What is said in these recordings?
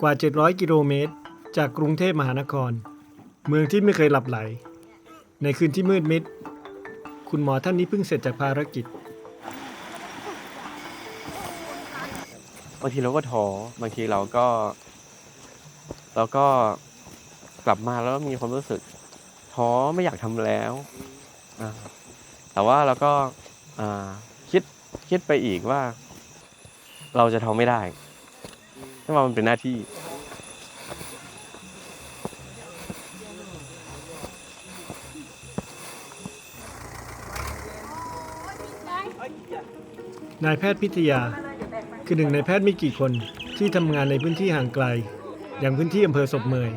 กว่า 700 กิโลเมตร จากกรุงเทพมหานคร เมืองที่ไม่เคยหลับไหล ในคืนที่มืดมิด คุณหมอท่านนี้เพิ่งเสร็จจากภารกิจ บางทีเราก็ท้อบางทีเราก็ เราก็กลับมาแล้วมีความรู้สึกท้อไม่อยากทำแล้วแต่ว่าเราก็คิดคิดไปอีกว่า เราจะทำไม่ได้ เพราะว่ามันเป็นหน้าที่ นายแพทย์พิทยา คือหนึ่งในแพทย์ไม่กี่คนที่ทำงานในพื้นที่ห่างไกล อย่างพื้นที่อำเภอศพเมย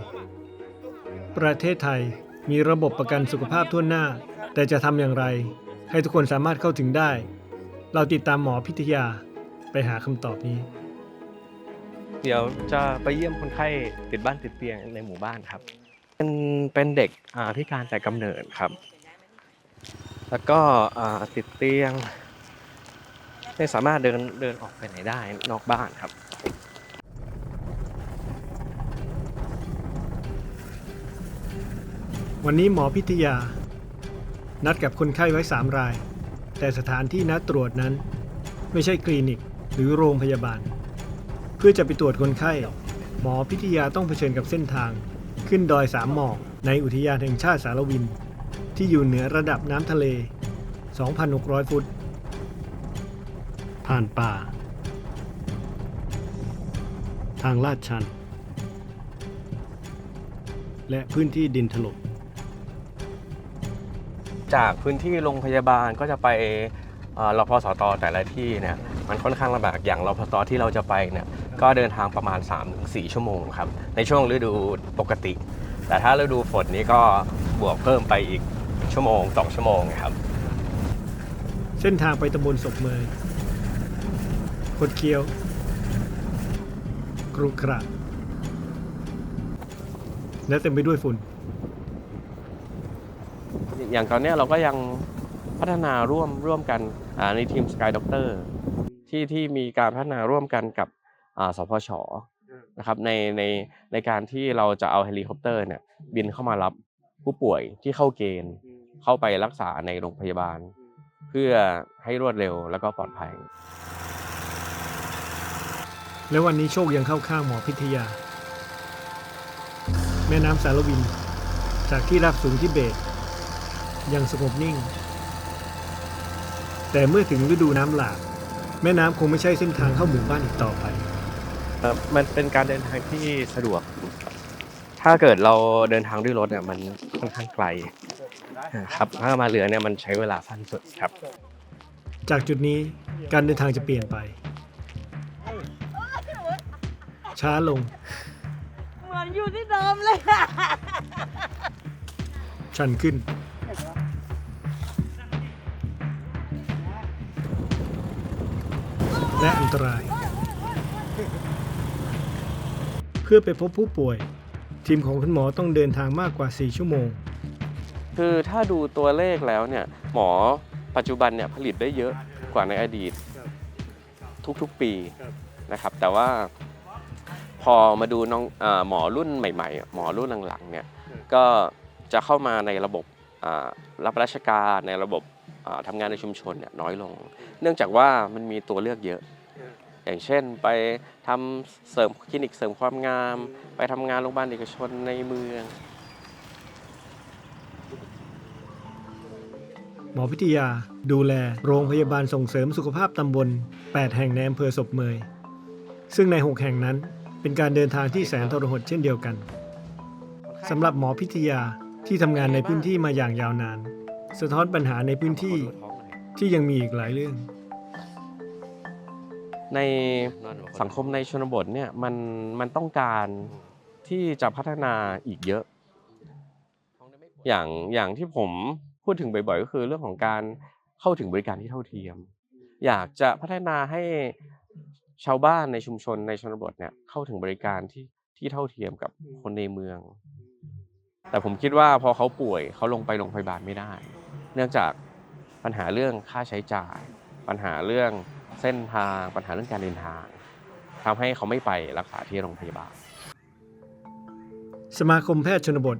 ประเทศไทยมีระบบประกันสุขภาพทั่วหน้า แต่จะทำอย่างไร ให้ทุกคนสามารถเข้าถึงได้ เราติดตามหมอพิทยาไปหาคำตอบนี้ เดี๋ยวจะไปเยี่ยมคนไข้ติดบ้านติดเตียงในหมู่บ้านครับ เป็นเป็นเด็กอ่าพิการแต่กำเนิดครับ แล้วก็อ่าติดเตียง ไม่สามารถเดินเดินออกไปไหนได้นอกบ้านครับ วันนี้หมอพิทยา นัดกับคนไข้ไว้ 3 ราย แต่สถานที่นัดตรวจนั้น ไม่ใช่คลินิกหรือโรงพยาบาล พื่อจะไปตรวจคนไข้ หมอพิทยาต้องเผชิญกับเส้นทาง ขึ้นดอยสามหมอกในอุทยานแห่งชาติสารวิน ที่อยู่เหนือระดับน้ำทะเล 2,600 ฟุต ผ่านป่า ทางลาดชัน และพื้นที่ดินถล่มจากพื้นที่โรงพยาบาลก็จะไปเอ่อรพสตแต่ละที่เนี่ยมันค่อนข้างลำบากอย่างรพสตที่เราจะไปเนี่ย ก็เดินทางประมาณ 3-4 ชั่วโมงครับ ในช่วงฤดูปกติ แต่ถ้าฤดูฝนนี้ก็บวกเพิ่มไปอีกชั่วโมง 2 ชั่วโมงครับ เส้นทางไปตำบลศพเมยคดเคี้ยว กรุกระและเต็มไปด้วยฝุ่น อย่างตอนเนี้ยเราก็ยังพัฒนาร่วมร่วมกันอ่าในทีม Sky Doctor ที่ที่มีการพัฒนาร่วมกันกับอ่า สพชนะครับในในในการที่เราจะเอาเฮลิคอปเตอร์เนี่ยบินเข้ามารับผู้ป่วยที่เข้าเกณฑ์เข้าไปรักษาในโรงพยาบาล เพื่อให้รวดเร็วแล้วก็ปลอดภัย และวันนี้โชคยังเข้าข้างหมอพิทยา แม่น้ำสารวิน จากที่ราบสูงที่เบตยังสงบนิ่ง แต่เมื่อถึงฤดูน้ำหลากแม่น้ำคงไม่ใช่เส้นทางเข้าหมู่บ้านอีกต่อไป เอ่อมันเป็นการเดินทางที่สะดวก ถ้าเกิดเราเดินทางด้วยรถเนี่ยมันค่อนข้างไกลครับถ้ามาเรือเนี่ยมันใช้เวลาสั้นสุดครับ จากจุดนี้การเดินทางจะเปลี่ยนไป ช้าลง เหมือนอยู่ที่เดิมเลยอะชันขึ้น และอันตราย เพื่อไปพบผู้ป่วย ทีมของคุณหมอต้องเดินทางมากกว่า 4 ชั่วโมง คือถ้าดูตัวเลขแล้วเนี่ยหมอปัจจุบันเนี่ยผลิตได้เยอะกว่าในอดีตทุกๆปีนะครับ แต่ว่าพอมาดูน้องอหมอรุ่นใหม่ๆ หมอรุ่นหลังๆเนี่ยก็จะเข้ามาในระบบรับราชการในระบบทำงานในชุมชนเนี่ยน้อยลง เนื่องจากว่ามันมีตัวเลือกเยอะ อย่างเช่น ไปทำเสริมคลินิกเสริมความงาม ไปทำงานโรงพยาบาลเอกชนในเมือง หมอพิทยาดูแลโรงพยาบาลส่งเสริมสุขภาพตำบล 8 แห่งในอำเภอศพเมย ซึ่งใน 6 แห่งนั้นเป็นการเดินทางที่แสนทรหดเช่นเดียวกันสำหรับหมอพิทยาที่ทำงานในพื้นที่มาอย่างยาวนาน สะท้อนปัญหาในพื้นที่ที่ยังมีอีกหลายเรื่อง ในสังคมในชนบทเนี่ยมันมันต้องการที่จะพัฒนาอีกเยอะ อย่างอย่างที่ผมพูดถึงบ่อย ๆ ก็คือเรื่องของการเข้าถึงบริการที่เท่าเทียม อยากจะพัฒนาให้ชาวบ้านในชุมชนในชนบทเนี่ยเข้าถึงบริการที่ที่เท่าเทียมกับคนในเมือง แต่ผมคิดว่าพอเขาป่วยเขาลงไปโรงพยาบาลไม่ได้ เนื่องจากปัญหาเรื่องค่าใช้จ่าย ปัญหาเรื่อง เส้นทางปัญหาเรื่องการเดินทางทำให้เขาไม่ไปรักษาที่โรงพยาบาล สมาคมแพทย์ชนบท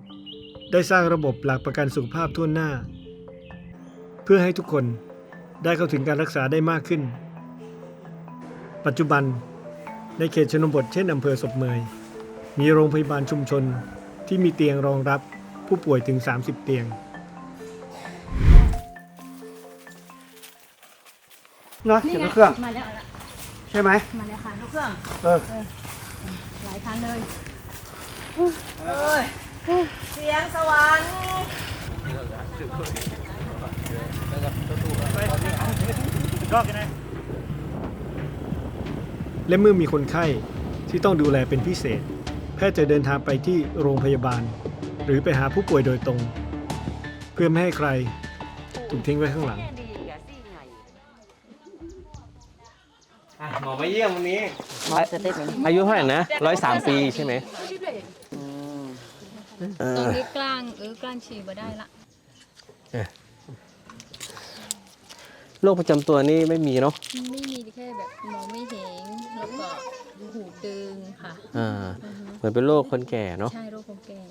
ได้สร้างระบบหลักประกันสุขภาพทั่วหน้า เพื่อให้ทุกคนได้เข้าถึงการรักษาได้มากขึ้น ปัจจุบันในเขตชนบทเช่นอำเภอศพเมย มีโรงพยาบาลชุมชนที่มีเตียงรองรับผู้ป่วยถึง 30 เตียง เนาะเห็นเครื่องมาแล้วใช่ไหมมาแล้วค่ะทุกเครื่องเออหลายคันเลยเสียงสวรรค์และเมื่อมีคนไข้ที่ต้องดูแลเป็นพิเศษ แพทย์จะเดินทางไปที่โรงพยาบาล หรือไปหาผู้ป่วยโดยตรง เพื่อไม่ให้ใครถูกทิ้งไว้ข้างหลัง หมอมาเยี่ยมวันนี้อายุเท่าไหร่นะร้อยสามปีใช่ไหมเอตอนอนี้กลางเออกลางฉี่มาได้ละโรคประจำตัวนี่ไม่มีเนาะไม่มีแค่แบบมองไม่เห็นแล้วก็หูตึงค่ะ อ่าเหมือนเป็นโรคคนแก่เนาะใช่โรคคนแก่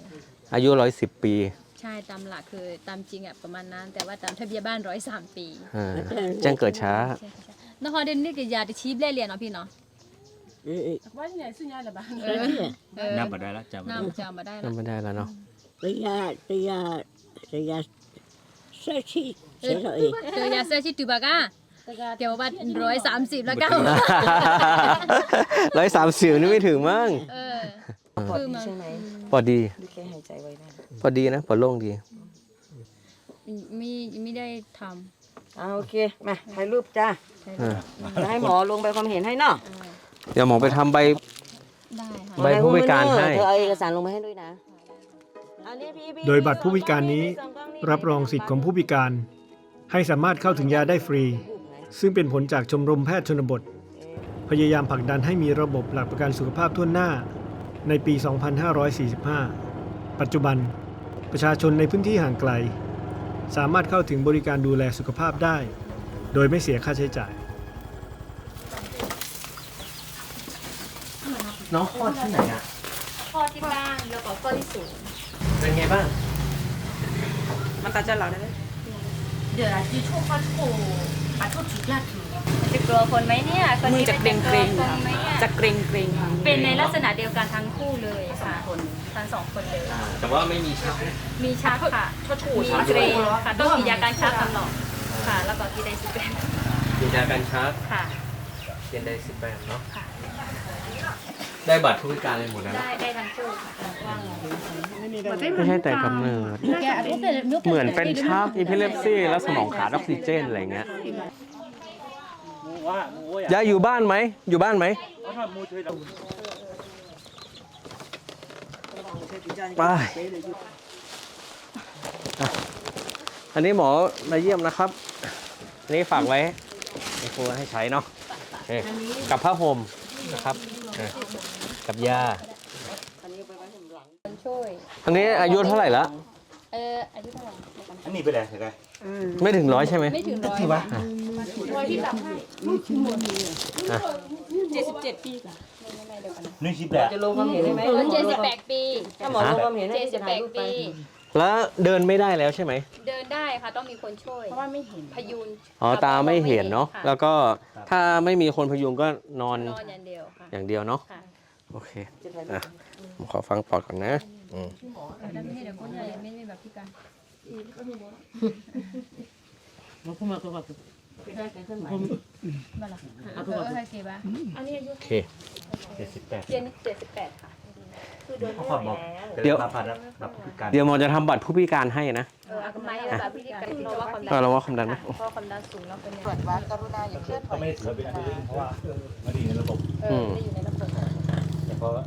อายุร้อยสิบปีใช่ตามหลักคือตามจริงอะประมาณนั้น แต่ว่าตามทะเบียนบ้านร้อยสามปีอ่าแจ้งเกิดช้า ใช่ใช่ใช่ นครเดนนี่ก็ยาจะชี้แล่เรียนเนาะพี่เนาะเออเออนับมาได้แล้วจำน้ำจำมาได้ละจำไม่ได้แล้วเนาะระยะระยะระยะเสื้อชีเออเจอยาเซชิตุบากาเดี๋ยวว่าร้อยสามสิบแล้วกันร้อยสามสิบนี่ไม่ถึงมั้งเออปอดคือดีมันใช่ไหมพอดีดูแค่หายใจไว้ได้พอดีนะพอโล่งดีไม่ไม่ได้ท อ่าโอเคมาถ่ายรูปจ้าำใช่อ่าจะให้หมอลงไปความเห็นให้เนาะเดี๋ยวหมอไปทำใบ ได้ค่ะ ใบผู้พิการให้ เธอเอาเอกสารลงมาให้ด้วยนะอันนี้พี่พี่โดยบัตรผู้พิการนี้ รับรองสิทธิ์ของผู้พิการ ให้สามารถเข้าถึงยาได้ฟรี ซึ่งเป็นผลจากชมรมแพทย์ชนบท พยายามผลักดันให้มีระบบหลักประกันสุขภาพทั่วหน้า ในปี 2545 ปัจจุบัน ประชาชนในพื้นที่ห่างไกล สามารถเข้าถึงบริการดูแลสุขภาพได้ โดยไม่เสียค่าใช้จ่าย น้องคลอดที่ไหนอะข้อที่บ้านแล้วก็ข้อที่สูงเป็นไงบ้างมันตาจะหลังได้ไหม จะกลัวคนไหมเนี่ยคนมือนี้จะเกรงเกรงจะกลัวคนไหมเนี่ยจะเกรงเกรงเป็นในลักษณะเดียวกันทั้งคู่เลยค่ะทั้งสองคนเลยแต่ว่าไม่มีชักมีชักค่ะมีเกรงค่ะต้องกินยาการชักตลอดค่ะ แล้วก็กินไดซิเปนมียากันชักค่ะ เรียนได้สิบแปดเนาะค่ะ ได้บัตรผู้พิการเลยหมดแล้วได้ได้ทั้งคู่ค่ะไม่ใช่แต่กำเนิด เหมือนเป็นชักอีพิเลปซี่แล้วสมองขาดออกซิเจนอะไรเงี้ย ยายอยู่บ้านไหม อยู่บ้านไหมไปอะอันนี้หมอมาเยี่ยมนะครับ อันนี้ฝากไว้ให้ครูให้ใช้เนาะโอเคกับผ้าห่มนะครับเออกับยาคนช่วยอันนี้อายุเท่าไหร่แล้วเอออายุเท่าไหร่อันนี้ไปเลยเห็นไหม ไม่ถึงร้อยใช่ไหมไม่ถึงร้อยเจ็ดสิบเจ็ดปีค่ะนี่ชิปแหละจะลงความเห็นได้ไหมเจ็ดสิบแปดปีถ้าหมอลงความเห็นให้เจ็ดสิจะบแปถ่ายดรูปไปปี แล้วเดินไม่ได้แล้วใช่ไหม เดินได้ค่ะต้องมีคนช่วย เพราะว่าไม่เห็นพยุงอ๋อตาไม่เห็นเนาะค่แล้วก็ถ้าไม่มีคนพยุงก็นอนนอนอย่างเดียวค่ะ อย่างเดียวเนาะค่ะโอเคอะผมขอฟังปอดก่อนนะอืมแต่ไม่ใช่เดี๋ยวคนใหญ่ไม่ได้แบบพิการมาขึ้นมาขึ้นมาขึ้นได้กันขึ้นไหมบ้าล่ะเออเออให้เก็บอะอันนี้อายุโอเคเจ็ดสิบแปดเจ็ดเจ็ดสิบแปดค่ะเขาขอบอกเดี๋ยวมาพันแล้วแบบพิการเดี๋ยวหมอจะทำบัตรผู้พิการให้นะเออเอากำไมเอาแบบพิการเพราะว่าความดัเออนเราว่าความดันไหมเพราะความดันสูงแล้วเป็นเนี่ยตรวจวัดกรุณาอย่าเคลื่อนไหวก็ไม่ได้ถือว่าเป็นอันนี้เพราะว่าไม่ได้อยู่ในระบบเออไม่ได้อยู่ในระบบแต่เพราะว่า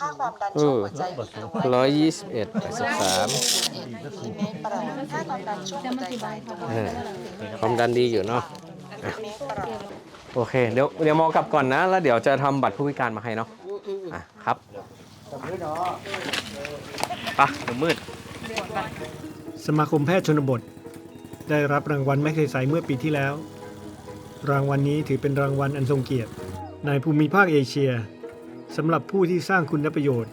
ค่าความดันเอช่วงอหัวใจมีตัวร้อยยี่สิบเอ็ดแปดสิบสามกี่เมตรประมาณค่าความดันช่วงหัวใจมีตัวเออความดันดีอยู่เนาะเมตรประมาณโอเคเดี๋ยวเดี๋ยวหมอกลับก่อนนะ แล้วเดี๋ยวจะทำบัตรผู้พิการมาให้เนาะอะครับไปะเดี๋ยวมืด สมาคมแพทย์ชนบท ได้รับรางวัลแมกเซไซเมื่อปีที่แล้ว รางวัลนี้ถือเป็นรางวัลอันทรงเกียรติในภูมิภาคเอเชีย สำหรับผู้ที่สร้างคุณประโยชน์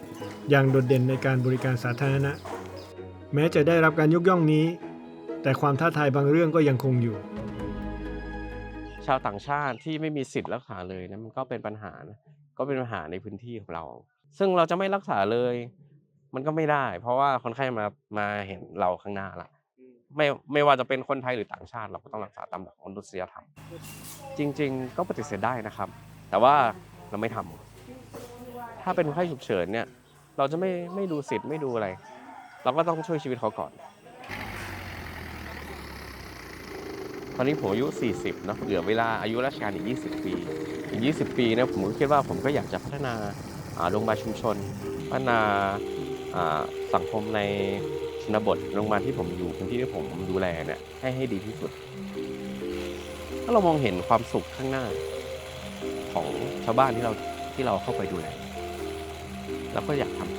อย่างโดดเด่นในการบริการสาธารณะ แม้จะได้รับการยกย่องนี้ แต่ความท้าทายบางเรื่องก็ยังคงอยู่ ชาวต่างชาติที่ไม่มีสิทธิ์รักษาเลยนะมันก็เป็นปัญหานะก็เป็นปัญหาในพื้นที่ของเรา ซึ่งเราจะไม่รักษาเลย มันก็ไม่ได้ เพราะว่าคนไข้มามาเห็นเราข้างหน้าละไม่ไม่ว่าจะเป็นคนไทยหรือต่างชาติ เราก็ต้องรักษาตามหลักมนุษยธรรม จริง ๆ ก็ปฏิเสธได้นะครับ แต่ว่าเราไม่ทำ ถ้าเป็นคนไข้ฉุกเฉินเนี่ย เราจะไม่ไม่ดูสิทธิ์ไม่ดูอะไร เราก็ต้องช่วยชีวิตเขาก่อน ตอนนี้ผมอายุ 40นะเหลือเวลาอายุราชการอีก 20 ปี อีก 20 ปีเนี่ยผมก็คิดว่าผมก็อยากจะพัฒนาโรงพยาบาลชุมชน พัฒนาอ่าสังคมในชนบทโรงพยาบาลที่ผมอยู่พื้นที่ที่ผมดูแลเนี่ยให้ให้ดีที่สุด ถ้าเรามองเห็นความสุขข้างหน้าของชาวบ้านที่เราที่เราเข้าไปดูแล เราก็อยากทำ